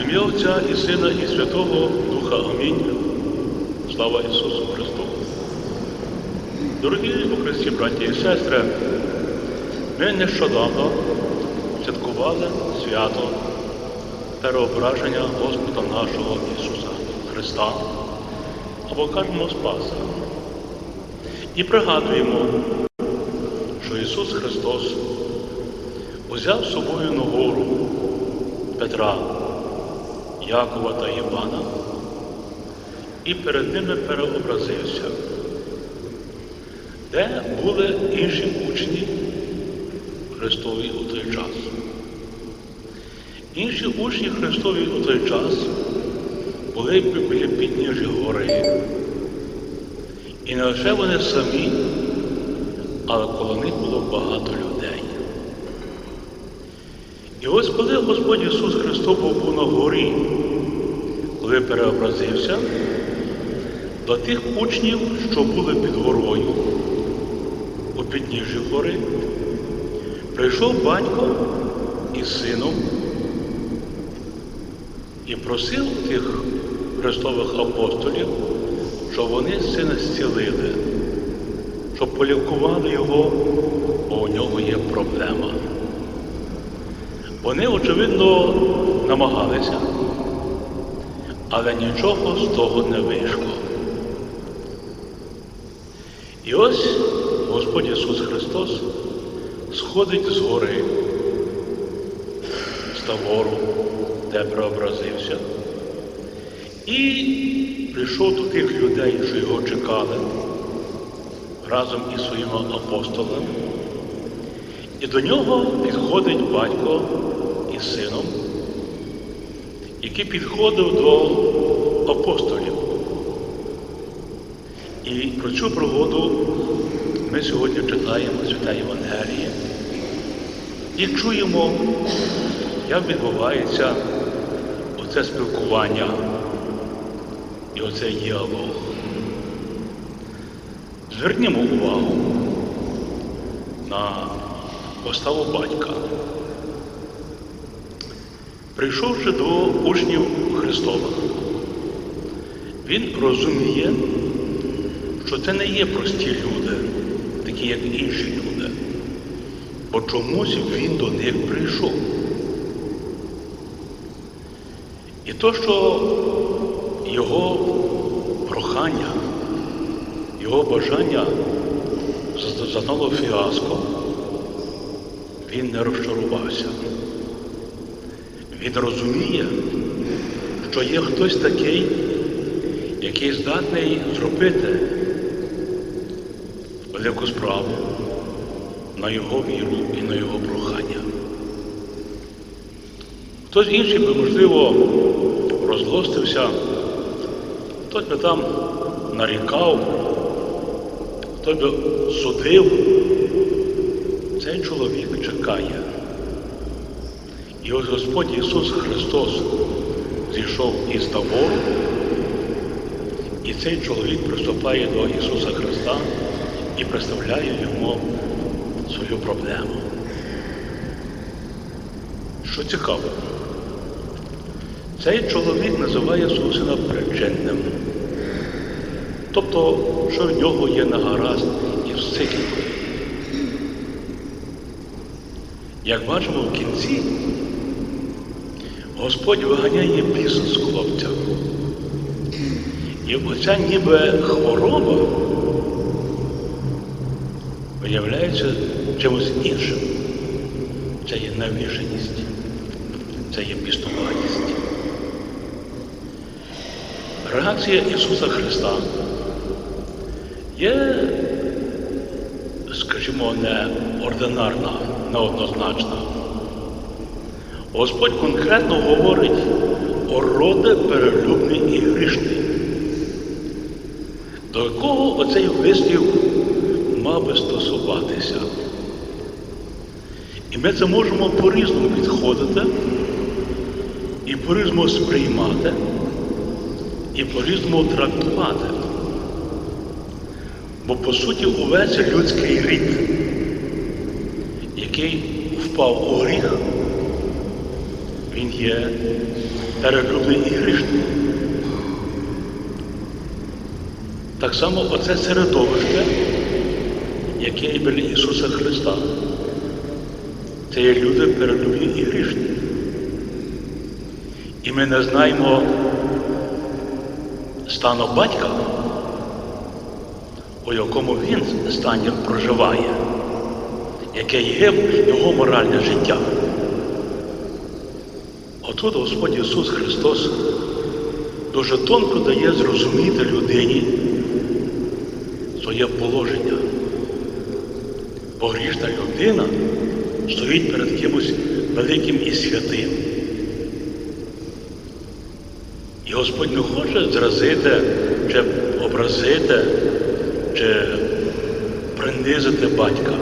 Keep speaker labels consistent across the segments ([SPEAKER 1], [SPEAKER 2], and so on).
[SPEAKER 1] В ім'я Отця і Сина, і Святого Духа Амінь. Слава Ісусу Христу. Дорогі у Христі, браті і сестри, ми нещодавно святкували свято переображення Господа нашого Ісуса Христа, або кажемо Спаса. І пригадуємо, що Ісус Христос узяв з собою на гору Петра, Якова та Івана і перед ними переобразився, де були інші учні Христові у той час. Інші учні Христові у той час були біля підніжжя гори. І не лише вони самі, але коло них було багато людей. І ось коли Господь Ісус Христос був на горі, коли переобразився, до тих учнів, що були під горою, у підніжжі гори, прийшов батько із сином і просив тих Христових апостолів, щоб вони сина зцілили, щоб полікували його, бо у нього є проблема. Вони, очевидно, намагалися, але нічого з того не вийшло. І ось Господь Ісус Христос сходить з гори, з табору, де преобразився, і прийшов до тих людей, що його чекали, разом із своїми апостолами. І до нього підходить батько сином, який підходив до апостолів. І про цю пригоду ми сьогодні читаємо Святе Євангеліє і чуємо, як відбувається оце спілкування і оцей діалог. Звернімо увагу на поставу батька. Прийшовши до учнів Христових, він розуміє, що це не є прості люди, такі як інші люди, бо чомусь він до них прийшов. І то, що його прохання, його бажання зазнало фіаско, він не розчарувався. Він розуміє, що є хтось такий, який здатний зробити велику справу на його віру і на його прохання. Хтось інший би, можливо, розлостився, хтось би там нарікав, хтось би судив. Цей чоловік чекає. І ось Господь Ісус Христос зійшов із табору, і цей чоловік приступає до Ісуса Христа і представляє йому свою проблему. Що цікаво, цей чоловік називає свого сина причинним. Тобто, що в нього є нагаразд і психікою. Як бачимо в кінці, Господь виганяє з хлопця. І оця ніби хвороба виявляється чимось іншим. Це є навіженість, це є пістувальність. Реакція Ісуса Христа є, скажімо, неординарна, неоднозначна. Господь конкретно говорить о роде перелюбний і грішний, до якого оцей вислів мав би стосуватися. І ми це можемо по-різному підходити і по-різному сприймати, і по-різному трактувати. Бо по суті увесь людський рід, який впав у гріх, він є перелюбний і грішний. Так само оце середовище, яке є біля Ісуса Христа. Це є люди перелюбні і грішні. І ми не знаємо стану батька, у якому він стані проживає, яке є його моральне життя. Отут Господь Ісус Христос дуже тонко дає зрозуміти людині своє положення. Бо грішна людина стоїть перед кимось великим і святим. І Господь не хоче зразити, чи образити, чи принизити батька.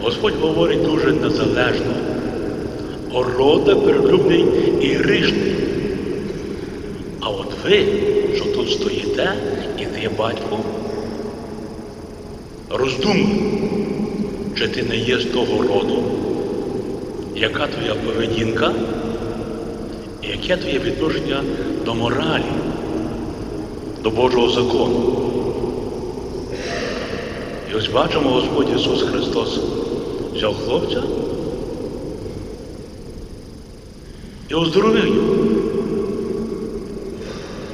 [SPEAKER 1] Господь говорить дуже незалежно. Орода перелюбний і грішний. А от ви, що тут стоїте, і ти, батько, роздумуй, чи ти не є з того роду, яка твоя поведінка, і яке твоє відношення до моралі, до Божого закону. І ось бачимо, Господь Ісус Христос взяв хлопця і оздоровив його.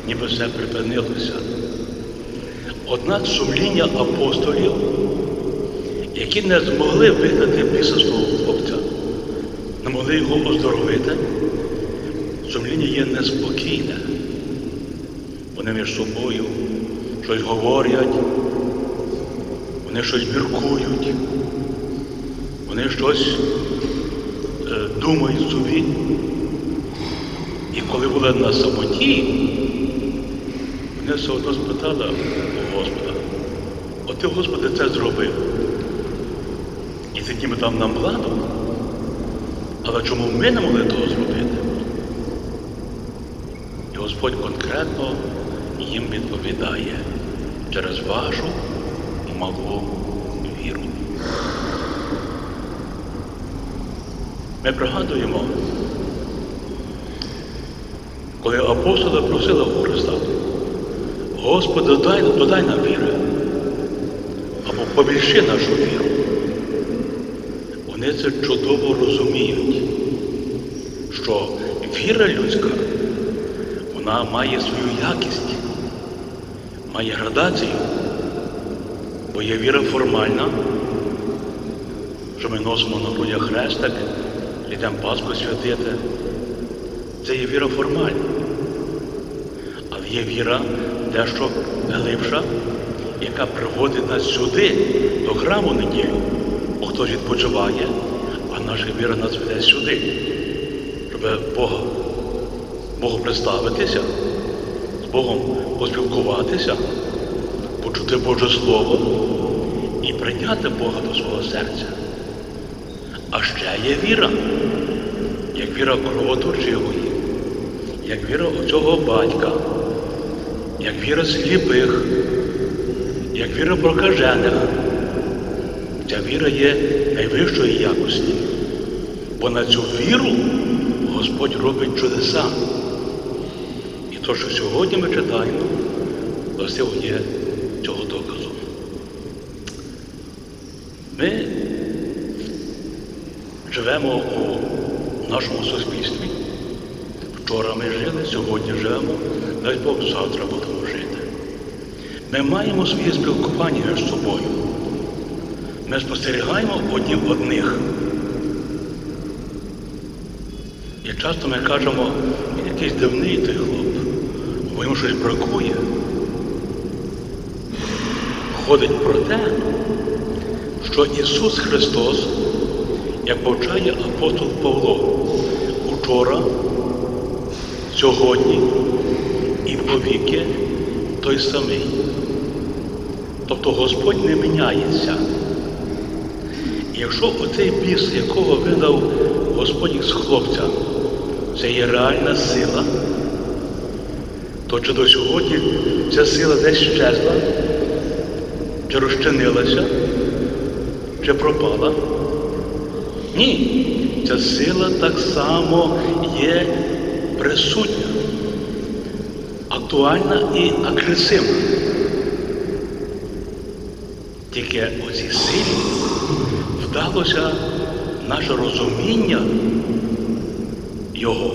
[SPEAKER 1] Ніби все припинилося. Однак сумління апостолів, які не змогли вигнати біса з того хлопця, не могли його оздоровити, сумління є неспокійне. Вони між собою щось говорять, вони щось міркують, вони щось е, думають собі. І коли були на самоті, вони все одно спитали у Господа, от ти, Господи, це зробив. І ти ніби дав нам владу, але чому ми не могли того зробити? І Господь конкретно їм відповідає через вашу малу віру. Ми пригадуємо, коли апостоли просили у Христа, Господи, додай, додай нам віри, або побільши нашу віру. Вони це чудово розуміють, що віра людська, вона має свою якість, має градацію, бо є віра формальна, що ми носимо на грудях хрестик, йдемо Пасху святити. Це є віра формальна. Але є віра дещо глибша, яка приводить нас сюди, до храму неділю. Бо хтось відпочиває, а наша віра нас веде сюди, щоб Бога, Богу представитися, з Богом поспілкуватися, почути Боже Слово і прийняти Бога до свого серця. А ще є віра, як віра кровоточивої, як віра оцього батька, як віра сліпих, як віра прокажених. Ця віра є найвищої якості, бо на цю віру Господь робить чудеса. І то, що сьогодні ми читаємо, власне є цього доказу. Ми живемо у нашому суспільстві. Вчора ми жили, сьогодні живемо, дай Бог завтра будемо жити. Ми маємо своє спілкування між собою. Ми спостерігаємо одні одних. І часто ми кажемо, якийсь дивний той хлоп, бо йому щось бракує. Ходить про те, що Ісус Христос, як повчає апостол Павло, учора, сьогодні і повіки той самий. Тобто Господь не міняється. Якщо оцей біс, якого видав Господь з хлопця, це є реальна сила, то чи до сьогодні ця сила десь щезла, чи розчинилася, чи пропала? Ні, ця сила так само є присутня, актуальна і агресивна. Тільки оцій силі вдалося наше розуміння його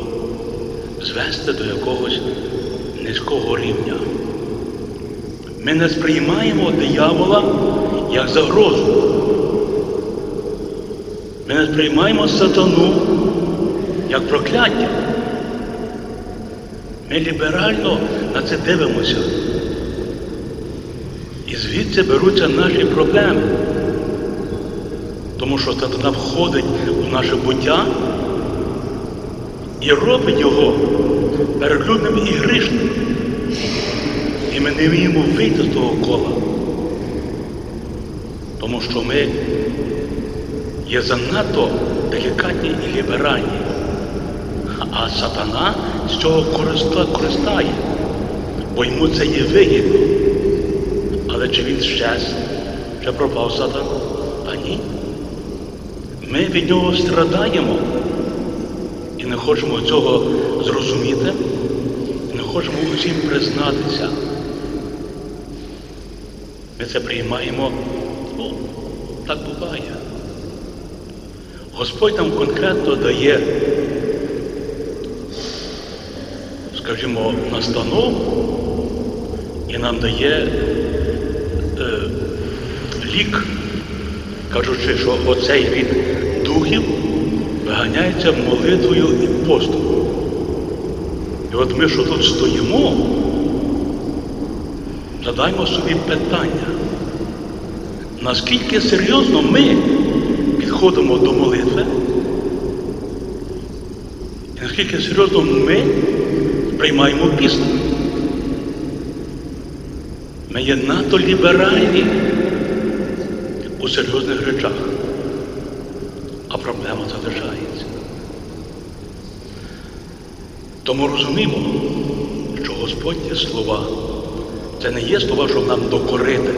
[SPEAKER 1] звести до якогось низького рівня. Ми не сприймаємо диявола як загрозу. Ми не сприймаємо сатану як прокляття. Ми ліберально на це дивимося. І звідси беруться наші проблеми. Тому що сатана входить у наше буття і робить його переключним і грішним. І ми не вміємо вийти з того кола. Тому що ми є занадто делікатні і ліберальні. А сатана з користа, користає, бо йому це є вигідно. Але чи він щез, чи пропав сатан? Та ні. Ми від нього страдаємо і не хочемо цього зрозуміти, і не хочемо усім признатися. Ми це приймаємо, ну, так буває. Господь нам конкретно дає, скажімо, настанову і нам дає е, лік, кажучи, що оцей від духів виганяється молитвою і постом. І от ми, що тут стоїмо, задаймо собі питання, наскільки серйозно ми підходимо до молитви, і наскільки серйозно ми приймаємо пісню. Ми є надто ліберальні у серйозних речах, а проблема залишається. Тому розуміємо, що Господні слова це не є слова, щоб нам докорити,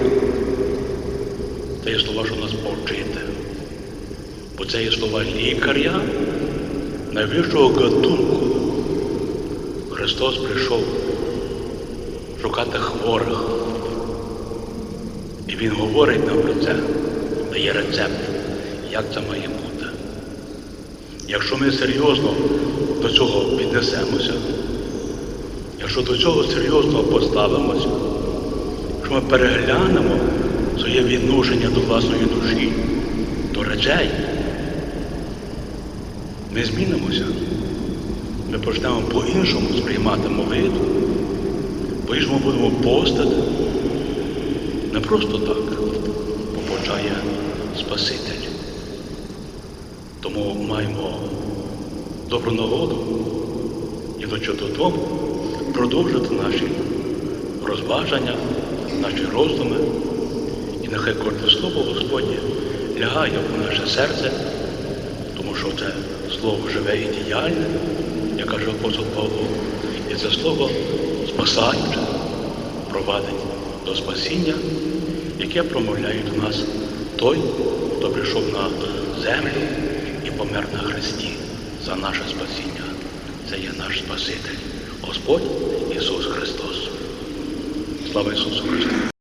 [SPEAKER 1] це є слова, щоб нас повчити. Бо це є слова лікаря найвищого гатунку. Христос прийшов шукати хворих. І Він говорить нам про це, дає рецепт, як це має бути. Якщо ми серйозно до цього піднесемося, якщо до цього серйозно поставимося, якщо ми переглянемо своє відношення до власної душі, до речей, ми змінимося. Ми почнемо по-іншому сприймати молитву, по-іншому будемо постати. Не просто так побажає Спаситель. Тому маємо добру нагоду і до чого тому продовжити наші розважання, наші роздуми. І нехай кожне слово Господнє лягає у наше серце, тому що це слово живе і діяльне, як каже апостол Павло, і це слово спасаюче, провадить до спасіння, яке промовляє до нас той, хто прийшов на землю і помер на Христі за наше спасіння. Це є наш Спаситель, Господь Ісус Христос. Слава Ісусу Христу!